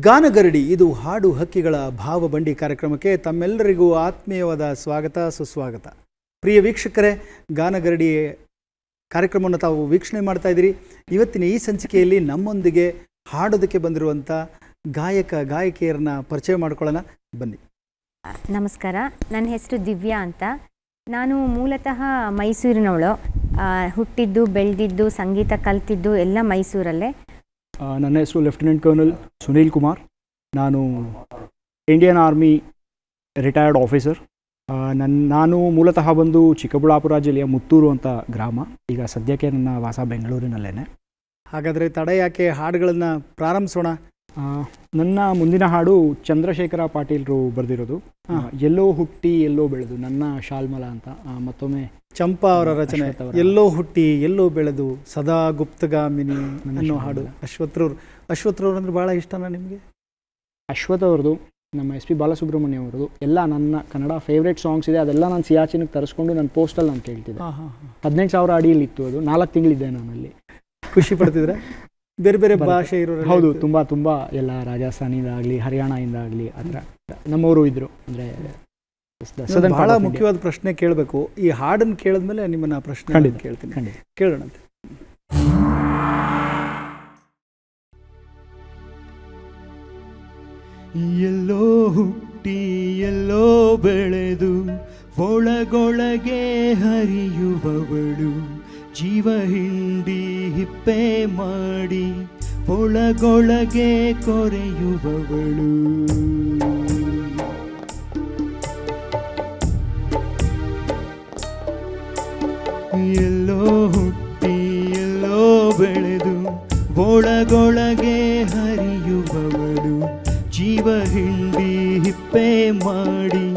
ಗಾನಗರಡಿ, ಇದು ಹಾಡು ಹಕ್ಕಿಗಳ ಭಾವಬಂಡಿ ಕಾರ್ಯಕ್ರಮಕ್ಕೆ ತಮ್ಮೆಲ್ಲರಿಗೂ ಆತ್ಮೀಯವಾದ ಸ್ವಾಗತ, ಸುಸ್ವಾಗತ. ಪ್ರಿಯ ವೀಕ್ಷಕರೇ, ಗಾನಗರಡಿ ಕಾರ್ಯಕ್ರಮವನ್ನು ತಾವು ವೀಕ್ಷಣೆ ಮಾಡ್ತಾ ಇದ್ದೀರಿ. ಇವತ್ತಿನ ಈ ಸಂಚಿಕೆಯಲ್ಲಿ ನಮ್ಮೊಂದಿಗೆ ಹಾಡೋದಕ್ಕೆ ಬಂದಿರುವಂಥ ಗಾಯಕ, ಗಾಯಕಿಯರನ್ನ ಪರಿಚಯ ಮಾಡ್ಕೊಳ್ಳೋಣ. ಬನ್ನಿ. ನಮಸ್ಕಾರ. ನನ್ನ ಹೆಸರು ದಿವ್ಯಾ ಅಂತ. ನಾನು ಮೂಲತಃ ಮೈಸೂರಿನವಳು. ಹುಟ್ಟಿದ್ದು, ಬೆಳೆದಿದ್ದು, ಸಂಗೀತ ಕಲ್ತಿದ್ದು ಎಲ್ಲ ಮೈಸೂರಲ್ಲೇ. ನನ್ನ ಹೆಸರು ಲೆಫ್ಟಿನೆಂಟ್ ಕರ್ನಲ್ ಸುನೀಲ್ ಕುಮಾರ್ ನಾನು ಇಂಡಿಯನ್ ಆರ್ಮಿ ರಿಟೈರ್ಡ್ ಆಫೀಸರ್ ನನ್ನ ನಾನು ಮೂಲತಃ ಬಂದು ಚಿಕ್ಕಬಳ್ಳಾಪುರ ಜಿಲ್ಲೆಯ ಮುತ್ತೂರು ಅಂತ ಗ್ರಾಮ. ಈಗ ಸದ್ಯಕ್ಕೆ ನನ್ನ ವಾಸ ಬೆಂಗಳೂರಿನಲ್ಲೇ ಹಾಗಾದರೆ ತಡ ಯಾಕೆ ಹಾಡುಗಳನ್ನು ಪ್ರಾರಂಭಿಸೋಣ? ನನ್ನ ಮುಂದಿನ ಹಾಡು ಚಂದ್ರಶೇಖರ ಪಾಟೀಲ್ರು ಬರೆದಿರೋದು. ಹಾ. ಎಲ್ಲೋ ಹುಟ್ಟಿ ಎಲ್ಲೋ ಬೆಳೆದು ನನ್ನ ಶಾಲ್ಮಲ ಅಂತ ಮತ್ತೊಮ್ಮೆ ಚಂಪಾ ಅವರ ರಚನೆ ಎಲ್ಲೋ ಹುಟ್ಟಿ ಎಲ್ಲೋ ಬೆಳೆದು ಸದಾ ಗುಪ್ತಗಾಮಿನಿ ನನ್ನ ಅನ್ನೋ ಹಾಡು. ಅಶ್ವತ್ರವ್ರು ಅಶ್ವತ್ರವ್ರು ಅಂದ್ರೆ ಭಾಳ ಇಷ್ಟನಾ ನಿಮಗೆ? ಅಶ್ವಥ್ ಅವ್ರದ್ದು ನಮ್ಮ ಎಸ್ ಪಿ ಬಾಲಸುಬ್ರಹ್ಮಣ್ಯ ಅವರದು ಎಲ್ಲ ನನ್ನ ಕನ್ನಡ ಫೇವ್ರೇಟ್ ಸಾಂಗ್ಸ್ ಇದೆ ಅದೆಲ್ಲ ನಾನು ಸಿಯಾಚಿನಿಗೆ ತರಿಸ್ಕೊಂಡು ನನ್ನ ಪೋಸ್ಟಲ್ಲಿ ನಾನು ಕೇಳ್ತಿದ್ದೆ. ಹದಿನೆಂಟು ಸಾವಿರ ಅಡಿಯಲ್ಲಿ ಇತ್ತು ಅದು ನಾಲ್ಕು ತಿಂಗಳಿದ್ದೆ ನಾನಲ್ಲಿ. ಖುಷಿ ಪಡ್ತಿದ್ರೆ? ಬೇರೆ ಬೇರೆ ಭಾಷೆ ಇರೋರು ಹೌದು ತುಂಬಾ ತುಂಬಾ ಎಲ್ಲ ರಾಜಸ್ಥಾನಿಂದಾಗಲಿ ಹರಿಯಾಣದಿಂದ ಆಗಲಿ ಆ ಥರ ನಮ್ಮವರು ಇದ್ರು. ಅಂದ್ರೆ ಬಹಳ ಮುಖ್ಯವಾದ ಪ್ರಶ್ನೆ ಕೇಳಬೇಕು. ಈ ಹಾಡನ್ನು ಕೇಳಿದ್ಮೇಲೆ ನಿಮ್ಮನ್ನ ಪ್ರಶ್ನೆ ಖಂಡಿತ. ಕೇಳ್ತೀನಿ. ಖಂಡಿತ. ಕೇಳೋಣಂತೆ. ಎಲ್ಲೋ ಹುಟ್ಟಿ ಎಲ್ಲೋ ಬೆಳೆದು ಒಳಗೊಳಗೆ ಹರಿಯುವವಳು. ಜೀವ ಹಿಂಡಿ ಹಿಪ್ಪೆ ಮಾಡಿ ಒಳಗೊಳಗೆ ಕೊರೆಯುವವಳು. ಎಲ್ಲೋ ಹುಟ್ಟಿ, ಎಲ್ಲೋ ಬೆಳೆದು ಒಳಗೊಳಗೆ ಹರಿಯುವವಳು. ಜೀವ ಹಿಂಡಿ ಹಿಪ್ಪೆ ಮಾಡಿ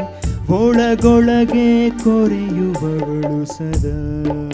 ಒಳಗೊಳಗೆ ಕೊರೆಯುವವಳು ಸದಾ.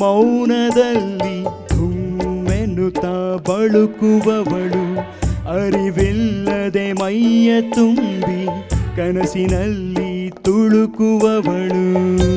ಮೌನದಲ್ಲಿ ಧುಮ್ಮೆನ್ನುತ್ತಾ ಬಳುಕುವವಳು. ಅರಿವಿಲ್ಲದೆ ಮೈಯ ತುಂಬಿ ಕನಸಿನಲ್ಲಿ ತುಳುಕುವವಳು.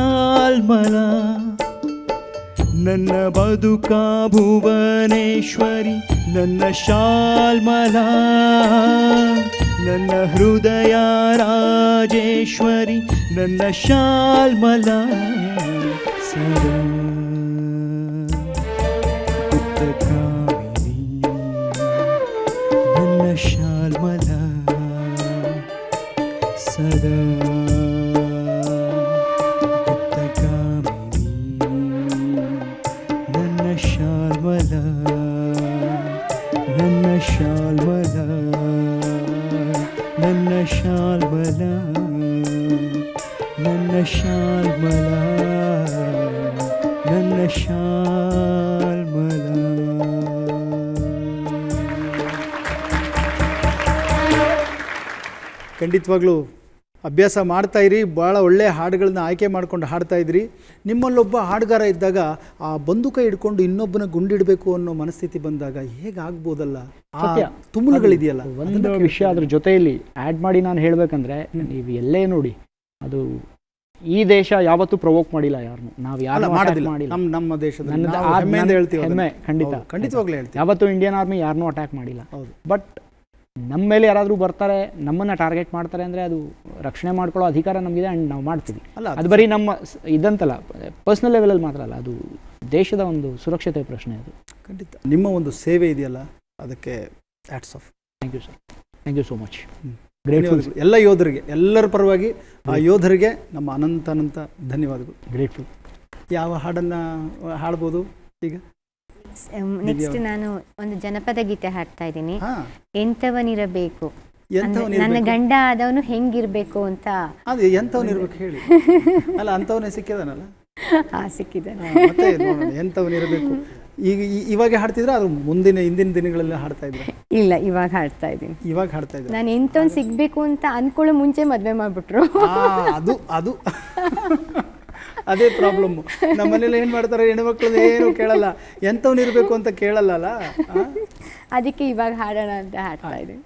ನನ್ನ ಶಾಲ್ಮಲ ನನ್ನ ಬದುಕ ಭುವನೇಶ್ವರಿ ನನ್ನ ಶಾಲ್ಮಲ ನನ್ನ ಹೃದಯ ರಾಜೇಶ್ವರಿ ನನ್ನ ಶಾಲ್ಮಲ ಸದಾ. ಖಂಡಿತವಾಗ್ಲೂ ಅಭ್ಯಾಸ ಮಾಡ್ತಾಯಿರಿ ಭಾಳ ಒಳ್ಳೆಯ ಹಾಡುಗಳನ್ನ ಆಯ್ಕೆ ಮಾಡ್ಕೊಂಡು ಹಾಡ್ತಾ ಇದ್ರಿ. ನಿಮ್ಮಲ್ಲೊಬ್ಬ ಹಾಡುಗಾರ ಇದ್ದಾಗ ಆ ಬಂದೂಕ ಹಿಡ್ಕೊಂಡು ಇನ್ನೊಬ್ಬನ ಗುಂಡಿಡಬೇಕು ಅನ್ನೋ ಮನಸ್ಥಿತಿ ಬಂದಾಗ ಹೇಗಾಗ್ಬೋದಲ್ಲ? ಆ. ತುಮುಲುಗಳಿದೆಯಲ್ಲ ಒಂದು ವಿಷಯ ಅದ್ರ ಜೊತೆಯಲ್ಲಿ ಆ್ಯಡ್ ಮಾಡಿ ನಾನು ಹೇಳಬೇಕಂದ್ರೆ ನೀವು ಎಲ್ಲೇ ನೋಡಿ ಅದು ಈ ದೇಶ ಯಾವತ್ತೂ ಪ್ರವೋಕ್ ಮಾಡಿಲ್ಲ ಯಾರನ್ನು ನಾವು ಯಾರು ಮಾಡೋದಿಲ್ಲ. ಮಾಡಿಲ್ಲ. ನಮ್ಮ ನಮ್ಮ ದೇಶದ ಹೇಳ್ತೀವಿ ಹೆಮ್ಮೆ, ಖಂಡಿತ. ಖಂಡಿತವಾಗ್ಲೂ ಹೇಳ್ತೀವಿ. ಯಾವತ್ತೂ ಇಂಡಿಯನ್ ಆರ್ಮಿ ಯಾರನ್ನೂ ಅಟ್ಯಾಕ್ ಮಾಡಿಲ್ಲ. ಹೌದು. ಬಟ್ ನಮ್ಮ ಮೇಲೆ ಯಾರಾದರೂ ಬರ್ತಾರೆ ನಮ್ಮನ್ನು ಟಾರ್ಗೆಟ್ ಮಾಡ್ತಾರೆ ಅಂದರೆ ಅದು ರಕ್ಷಣೆ ಮಾಡ್ಕೊಳ್ಳೋ ಅಧಿಕಾರ ನಮಗಿದೆ ಆ್ಯಂಡ್ ನಾವು ಮಾಡ್ತೀವಿ. ಅಲ್ಲ ಅದು ಬರೀ ನಮ್ಮ ಇದಂತಲ್ಲ ಪರ್ಸ್ನಲ್ ಲೆವೆಲಲ್ಲಿ ಮಾತ್ರ ಅಲ್ಲ ಅದು ದೇಶದ ಒಂದು ಸುರಕ್ಷತೆ ಪ್ರಶ್ನೆ ಅದು. ಖಂಡಿತ. ನಿಮ್ಮ ಒಂದು ಸೇವೆ ಇದೆಯಲ್ಲ ಅದಕ್ಕೆ of thank you sir thank you so much. Grateful ಎಲ್ಲ ಯೋಧರಿಗೆ ಎಲ್ಲರ ಪರವಾಗಿ ಆ ಯೋಧರಿಗೆ ನಮ್ಮ ಅನಂತ ಅನಂತ ಧನ್ಯವಾದಗಳು. ಗ್ರೇಟ್ಫುಲ್ ಯಾವ ಹಾಡನ್ನು ಹಾಡ್ಬೋದು ಈಗ? ನೆಕ್ಸ್ಟ್ ನಾನು ಒಂದು ಜನಪದ ಗೀತೆ ಹಾಡ್ತಾ ಇದ್ದೀನಿ. ಎಂಥವನಿರಬೇಕು? ನನ್ನ ಗಂಡ ಆದವನು ಹೆಂಗಿರ್ಬೇಕು ಅಂತ. ಅದು ಎಂಥವನಿರ್ಬೇಕು ಹೇಳಿ. ಅಲ್ಲ ಅಂಥವನೇ ಸಿಕ್ಕಿದಾನಲ್ಲ? ಆ ಸಿಕ್ಕಿದ್ದಾನೆ. ಹಾ, ನೋಡೋಣ ಎಂಥವನಿರಬೇಕು? ಈಗ ಇವಾಗ ಹಾಡ್ತಿದ್ರೆ ಅದು ಮುಂದಿನ ಹಿಂದಿನ ದಿನಗಳಲ್ಲಿ ಹಾಡ್ತಾ ಇದ್ರೆ? ಇಲ್ಲ ಇವಾಗ ಹಾಡ್ತಾ ಇದ್ದೀನಿ. ಇವಾಗ ಹಾಡ್ತಾ ಇದ್ದೀನಿ ನಾನು ಎಂತವನ್ ಸಿಗ್ಬೇಕು ಅಂತ ಅನ್ಕೊಳ್ಳೋ ಮುಂಚೆ ಮದ್ವೆ ಮಾಡ್ಬಿಟ್ರು. ಅದು ಅದು. ಅದೇ ಪ್ರಾಬ್ಲಮ್ ನಮ್ಮನೇಲಿ ಏನು ಮಾಡ್ತಾರೆ ಹೆಣ್ಮಕ್ಳು ಏನು ಕೇಳಲ್ಲ. ಎಂಥವನಿರ್ಬೇಕು ಅಂತ ಕೇಳಲ್ಲ ಅದಕ್ಕೆ ಇವಾಗ ಹಾಡೋಣ ಅಂತ ಹಾಡ್ತಾ ಇದ್ದೀನಿ.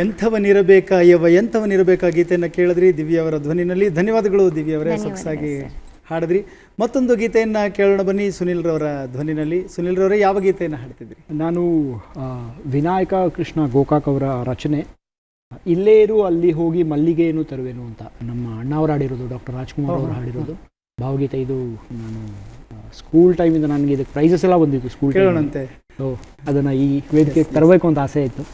ಎಂಥವನಿರಬೇಕ ಯವ ಎಂಥವನಿರಬೇಕ ಗೀತೆಯನ್ನು ಕೇಳಿದ್ರಿ ದಿವ್ಯ ಅವರ ಧ್ವನಿನಲ್ಲಿ. ಧನ್ಯವಾದಗಳು ದಿವ್ಯವರೇ ಸೊಗಸಾಗಿ ಹಾಡಿದ್ರಿ. ಮತ್ತೊಂದು ಗೀತೆಯನ್ನು ಕೇಳೋಣ ಬನ್ನಿ ಸುನಿಲ್ ರವರ ಧ್ವನಿನಲ್ಲಿ. ಸುನಿಲ್ ರವರೇ ಯಾವ ಗೀತೆಯನ್ನು ಹಾಡ್ತಿದ್ರಿ? ನಾನು ವಿನಾಯಕ ಕೃಷ್ಣ ಗೋಕಾಕ್ ಅವರ ರಚನೆ ಇಲ್ಲೇ ಇರು ಅಲ್ಲಿ ಹೋಗಿ ಮಲ್ಲಿಗೆಯನ್ನು ತರುವೆನು ಅಂತ. ನಮ್ಮ ಅಣ್ಣ ಅವರು ಹಾಡಿರೋದು ಡಾಕ್ಟರ್ ರಾಜ್ಕುಮಾರ್ ಅವರು ಹಾಡಿರೋದು. ಭಾವಗೀತೆ ಇದು ನಾನು ಸ್ಕೂಲ್ ಟೈಮಿಂದ ನನಗೆ ಇದಕ್ಕೆ ಪ್ರೈಸಸ್ ಎಲ್ಲ ಬಂದಿತ್ತು ಸ್ಕೂಲ್ ಕೇಳೋಣಂತೆ. ಓ ಅದನ್ನು ಈ ವೇದಿಕೆಗೆ ತರಬೇಕು ಅಂತ ಆಸೆ ಇತ್ತು.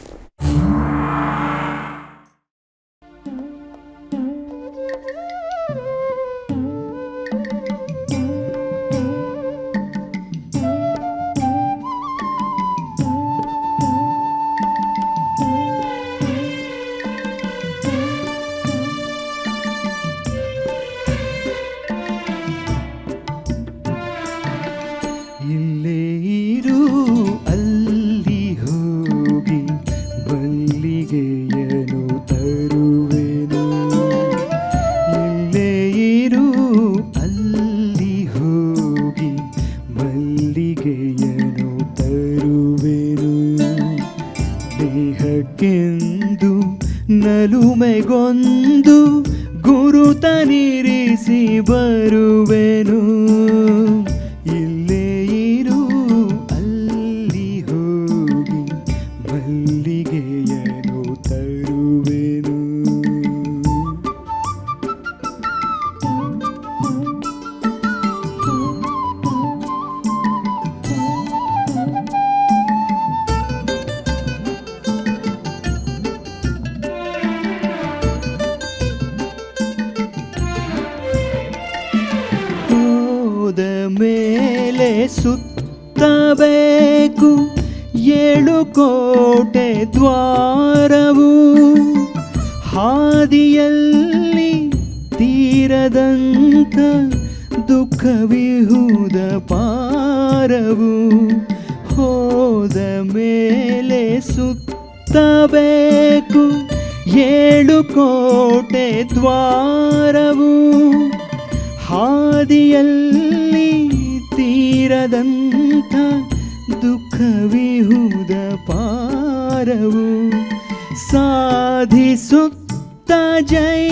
ಸಾಧಿಸುತ್ತ ಜಯಿಸುವುದೇ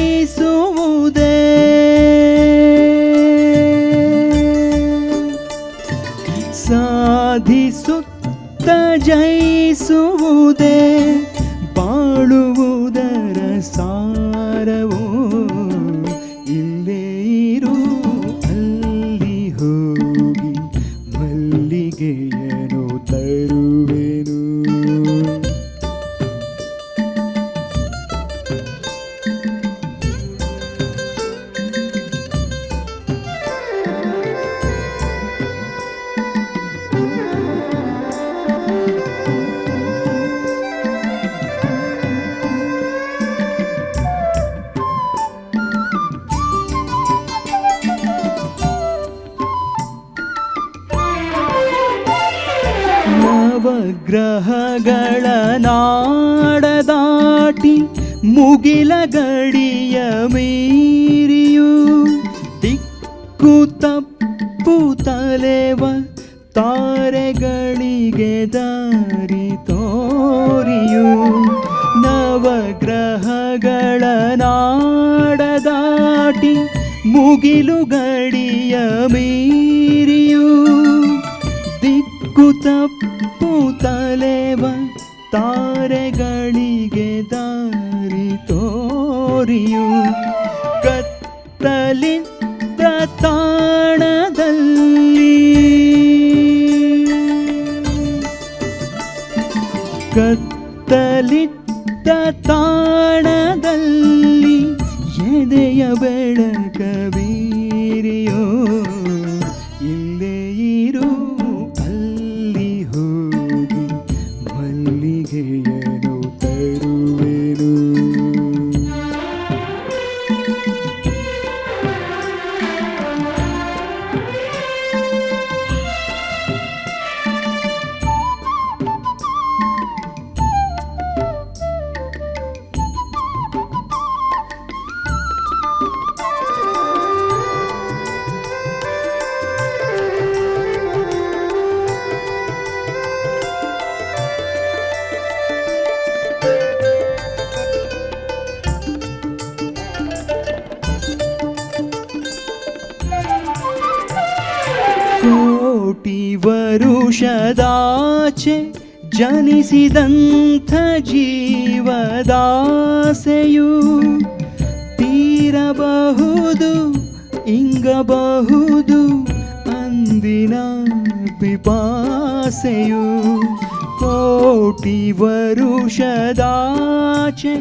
ನವಗ್ರಹಗಳ ನಾಡದಾಟಿ ಮುಗಿಲ ಗಡಿಯ ಮೀರಿಯು. ದಿಕ್ಕು ತಪ್ಪು ತಲೆವ ತಾರೆಗಳಿಗೆ ದಾರಿ ತೋರಿಯು. ನವಗ್ರಹಗಳ ನಾಡದಾಟಿ ಮುಗಿಲು ಗಡಿಯ ಮೀರಿಯು. ದಿಕ್ಕು ತಪ್ಪು ತಲೆವ ತಾರೆಗಳಿಗೆ ದಾರಿ ತೋರಿಯು. ಕತ್ತಲಿದ್ದ ತಾಣದಲ್ಲಿ ಕತ್ತಲಿದ್ದ ತಾಣದಲ್ಲಿ ಎದೆಯ ಬೆಳಕ ಬೀರಿಯೋ. ವರುಷದಾಚೆ ಜನಿಸಿದಂಥ ಜೀವದಾಸೆಯು ತೀರಬಹುದು ಇಂಗಬಹುದು ಅಂದಿನ ಪಿಪಾಸೆಯು. ಕೋಟಿ ವರುಷದಾಚೆ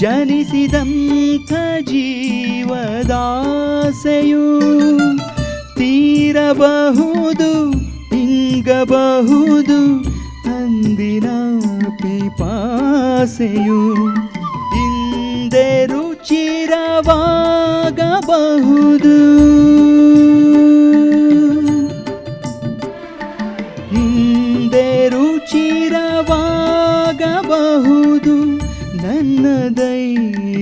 ಜನಿಸಿದಂಥ ಜೀವದಾಸೆಯು ತೀರಬಹುದು ಇಂಗಬಹುದು ಅಂದಿನ ಪಿಪಾಸೆಯು ಹಿಂದೆ ರುಚಿರವಾಗಬಹುದು. ಹಿಂದೆ ರುಚಿರವಾಗಬಹುದು ನನ್ನ ದೈವರೇಶಯೋ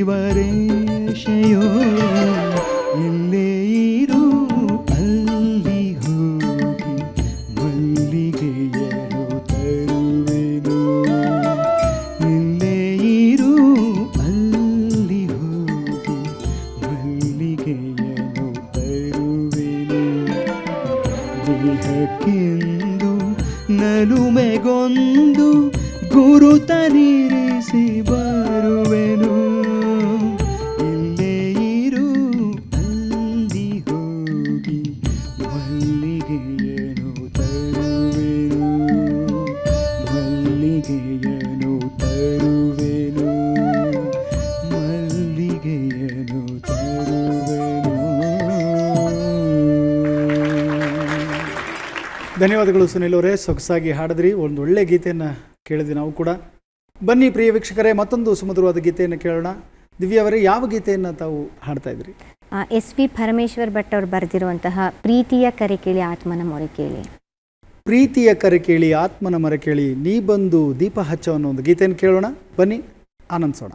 ಧನ್ಯವಾದಗಳು ಸುನಿಲ್ ಅವರೇ. ಸೊಗಸಾಗಿ ಹಾಡಿದ್ರಿ. ಒಂದು ಒಳ್ಳೆ ಗೀತೆಯನ್ನು ಕೇಳಿದ್ವಿ ನಾವು ಕೂಡ. ಬನ್ನಿ ಪ್ರಿಯ ವೀಕ್ಷಕರೇ ಮತ್ತೊಂದು ಸುಮಧುರವಾದ ಗೀತೆಯನ್ನು ಕೇಳೋಣ. ದಿವ್ಯ ಅವರೇ ಯಾವ ಗೀತೆಯನ್ನು ತಾವು ಹಾಡ್ತಾ ಇದ್ರಿ? ಎಸ್ ವಿ ಪರಮೇಶ್ವರ್ ಭಟ್ ಅವರು ಬರೆದಿರುವಂತಹ ಪ್ರೀತಿಯ ಕರೆ ಕೇಳಿ ಆತ್ಮನ ಮೊರೆ ಕೇಳಿ. ಪ್ರೀತಿಯ ಕರೆ ಕೇಳಿ ಆತ್ಮನ ಮೊರೆ ಕೇಳಿ ನೀ ಬಂದು ದೀಪ ಹಚ್ಚೋ ಅನ್ನೋ ಒಂದು ಗೀತೆಯನ್ನು ಕೇಳೋಣ. ಬನ್ನಿ ಆನಂದಿಸೋಣ.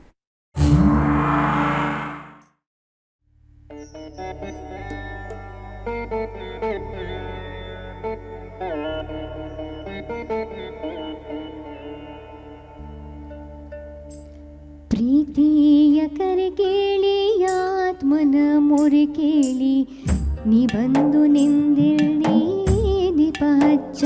ಪ್ರೀತಿಯ ಕರೆ ಕೇಳಿ ಆತ್ಮನ ಮೊರೆ ಕೇಳಿ ನೀ ಬಂದು ನಿಂದಿಲ್ಲಿ ದೀಪ ಹಚ್ಚ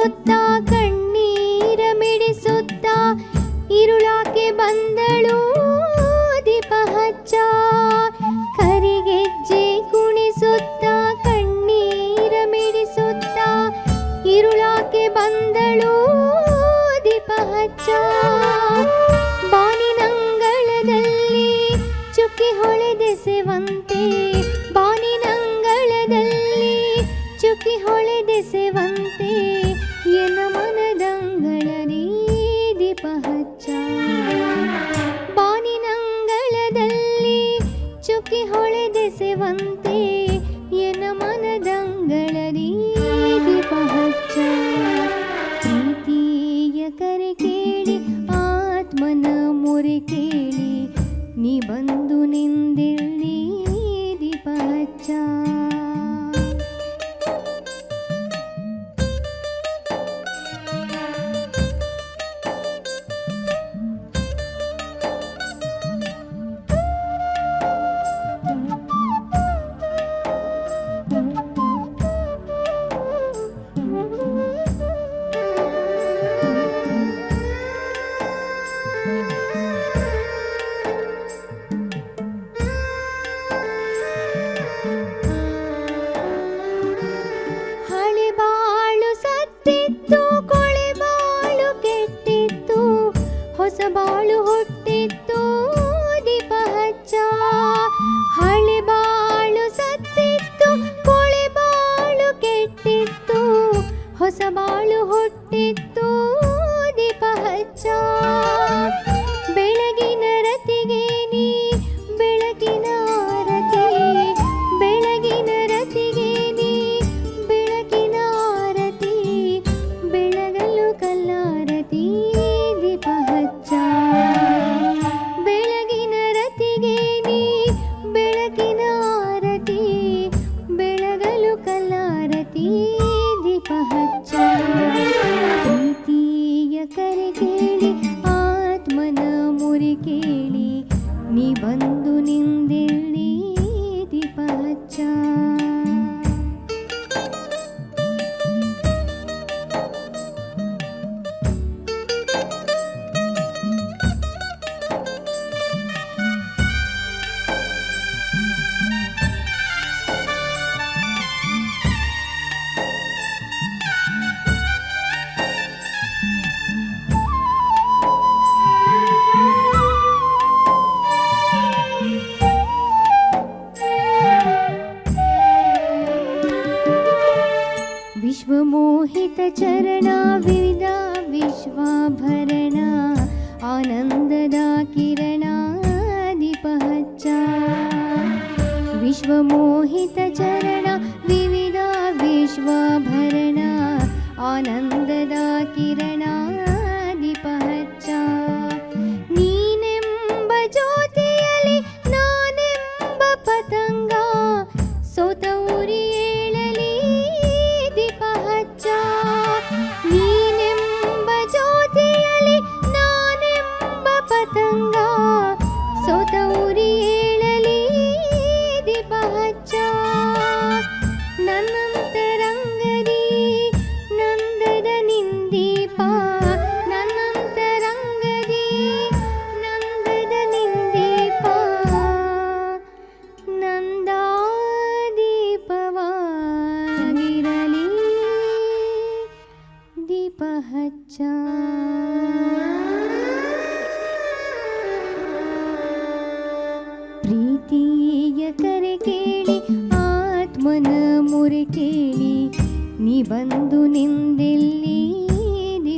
good ಬಂದು ನಿಂದಿಲ್ಲಿ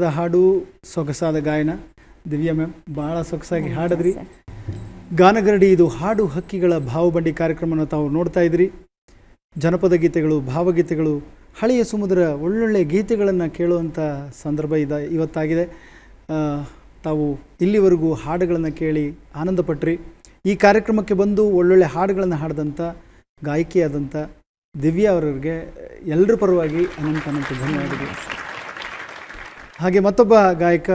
ಆದ ಹಾಡು ಸೊಗಸಾದ ಗಾಯನ. ದಿವ್ಯಾ ಮ್ಯಾಮ್ ಭಾಳ ಸೊಗಸಾಗಿ ಹಾಡಿದ್ರಿ. ಗಾನಗರಡಿ ಇದು ಹಾಡು ಹಕ್ಕಿಗಳ ಭಾವಬಂಡಿ ಕಾರ್ಯಕ್ರಮವನ್ನು ತಾವು ನೋಡ್ತಾ ಇದ್ರಿ. ಜನಪದ ಗೀತೆಗಳು ಭಾವಗೀತೆಗಳು ಹಳೆಯ ಸಮುದ್ರ ಒಳ್ಳೊಳ್ಳೆ ಗೀತೆಗಳನ್ನು ಕೇಳುವಂಥ ಸಂದರ್ಭ ಇದ ಇವತ್ತಾಗಿದೆ. ತಾವು ಇಲ್ಲಿವರೆಗೂ ಹಾಡುಗಳನ್ನು ಕೇಳಿ ಆನಂದಪಟ್ರಿ. ಈ ಕಾರ್ಯಕ್ರಮಕ್ಕೆ ಬಂದು ಒಳ್ಳೊಳ್ಳೆ ಹಾಡುಗಳನ್ನು ಹಾಡಿದಂಥ ಗಾಯಕಿಯಾದಂಥ ದಿವ್ಯಾ ಅವರಿಗೆ ಎಲ್ಲರ ಪರವಾಗಿ ಅನಂತ ಅನಂತ ಧನ್ಯವಾದಗಳು. ಹಾಗೆ ಮತ್ತೊಬ್ಬ ಗಾಯಕ,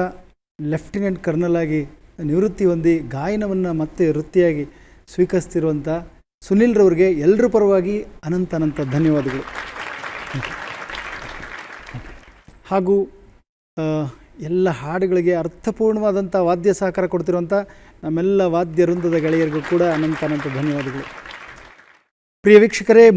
ಲೆಫ್ಟಿನೆಂಟ್ ಕರ್ನಲ್ ಆಗಿ ನಿವೃತ್ತಿ ಹೊಂದಿ ಗಾಯನವನ್ನು ಮತ್ತೆ ವೃತ್ತಿಯಾಗಿ ಸ್ವೀಕರಿಸ್ತಿರುವಂಥ ಸುನೀಲ್ರವ್ರಿಗೆ ಎಲ್ಲರ ಪರವಾಗಿ ಅನಂತ ಅನಂತ ಧನ್ಯವಾದಗಳು. ಹಾಗೂ ಎಲ್ಲ ಹಾಡುಗಳಿಗೆ ಅರ್ಥಪೂರ್ಣವಾದಂಥ ವಾದ್ಯ ಸಹಕಾರ ಕೊಡ್ತಿರುವಂಥ ನಮ್ಮೆಲ್ಲ ವಾದ್ಯ ವೃಂದದ ಗೆಳೆಯರಿಗೂ ಕೂಡ ಅನಂತ ಅನಂತ ಧನ್ಯವಾದಗಳು. ಪ್ರಿಯ ವೀಕ್ಷಕರೇ